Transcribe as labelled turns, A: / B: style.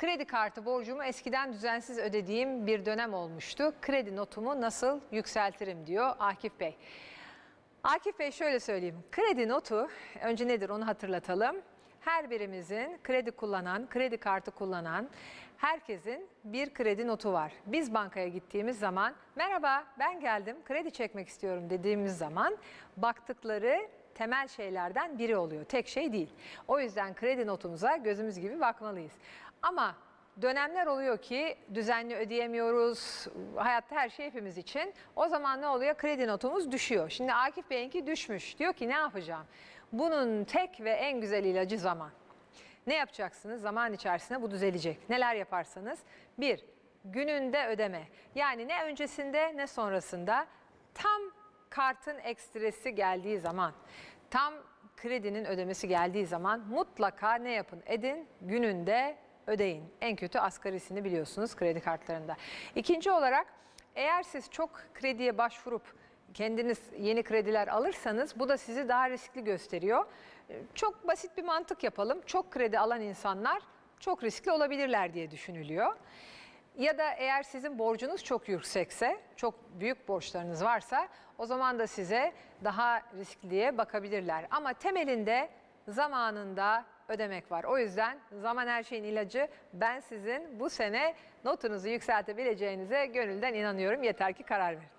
A: Kredi kartı borcumu eskiden düzensiz ödediğim bir dönem olmuştu. Kredi notumu nasıl yükseltirim diyor Akif Bey. Akif Bey şöyle söyleyeyim. Kredi notu önce nedir onu hatırlatalım. Her birimizin kredi kullanan, kredi kartı kullanan herkesin bir kredi notu var. Biz bankaya gittiğimiz zaman merhaba ben geldim kredi çekmek istiyorum dediğimiz zaman baktıkları temel şeylerden biri oluyor. Tek şey değil. O yüzden kredi notumuza gözümüz gibi bakmalıyız. Ama dönemler oluyor ki düzenli ödeyemiyoruz. Hayatta her şey hepimiz için. O zaman ne oluyor? Kredi notumuz düşüyor. Şimdi Akif Bey'inki düşmüş. Diyor ki ne yapacağım? Bunun tek ve en güzel ilacı zaman. Ne yapacaksınız? Zaman içerisinde bu düzelecek. Neler yaparsanız. Bir, gününde ödeme. Yani ne öncesinde ne sonrasında tam kartın ekstresi geldiği zaman, tam kredinin ödemesi geldiği zaman mutlaka ne yapın? Edin, gününde ödeyin. En kötü asgarisini biliyorsunuz kredi kartlarında. İkinci olarak eğer siz çok krediye başvurup kendiniz yeni krediler alırsanız bu da sizi daha riskli gösteriyor. Ee, Çok basit bir mantık yapalım. Çok kredi alan insanlar çok riskli olabilirler diye düşünülüyor. Ya da eğer sizin borcunuz çok yüksekse, çok büyük borçlarınız varsa o zaman da size daha riskliye bakabilirler. Ama temelinde zamanında ödemek var. O yüzden zaman her şeyin ilacı. Ben sizin bu sene notunuzu yükseltebileceğinize gönülden inanıyorum. Yeter ki karar verin.